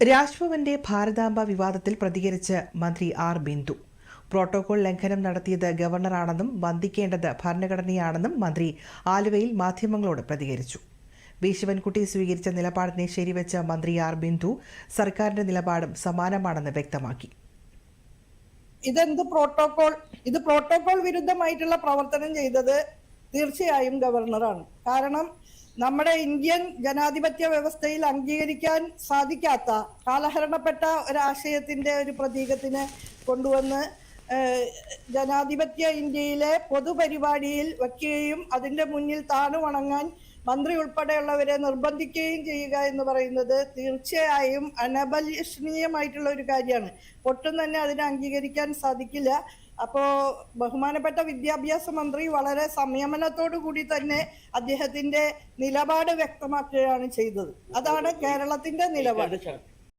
രാജ്ഭവന്റെ ഭാരതാംബ വിവാദത്തിൽ പ്രതികരിച്ച് മന്ത്രി ആർ ബിന്ദു. പ്രോട്ടോകോൾ ലംഘനം നടത്തിയത് ഗവർണറാണെന്നും വന്ദിക്കേണ്ടത് ഭരണഘടനയാണെന്നും മന്ത്രി ആലുവയിൽ മാധ്യമങ്ങളോട് പ്രതികരിച്ചു. വി ശിവൻകുട്ടി സ്വീകരിച്ച നിലപാടിനെ ശരിവെച്ച മന്ത്രി ആർ ബിന്ദു സർക്കാരിന്റെ നിലപാടും സമാനമാണെന്ന് വ്യക്തമാക്കി. ഇതെന്ത് പ്രോട്ടോകോൾ? ഇത് പ്രോട്ടോകോൾ വിരുദ്ധമായിട്ടുള്ള പ്രവർത്തനം ചെയ്തത് തീർച്ചയായും ഗവർണറാണ്. കാരണം നമ്മുടെ ഇന്ത്യൻ ജനാധിപത്യ വ്യവസ്ഥയിൽ അംഗീകരിക്കാൻ സാധിക്കാത്ത കാലഹരണപ്പെട്ട ഒരാശയത്തിന്റെ ഒരു പ്രതീകത്തിന് കൊണ്ടുവന്ന് ജനാധിപത്യ ഇന്ത്യയിലെ പൊതുപരിപാടിയിൽ വയ്ക്കുകയും അതിന്റെ മുന്നിൽ താണു വണങ്ങാൻ മന്ത്രി ഉൾപ്പെടെയുള്ളവരെ നിർബന്ധിക്കുകയും ചെയ്യുക എന്ന് പറയുന്നത് തീർച്ചയായും അനബലീഷണീയമായിട്ടുള്ള ഒരു കാര്യമാണ്. ഒട്ടും തന്നെ അതിനെ അംഗീകരിക്കാൻ സാധിക്കില്ല. അപ്പോൾ ബഹുമാനപ്പെട്ട വിദ്യാഭ്യാസ മന്ത്രി വളരെ സംയമനത്തോടു കൂടി തന്നെ അദ്ദേഹത്തിന്റെ നിലപാട് വ്യക്തമാക്കുകയാണ് ചെയ്തത്. അതാണ് കേരളത്തിന്റെ നിലപാട്.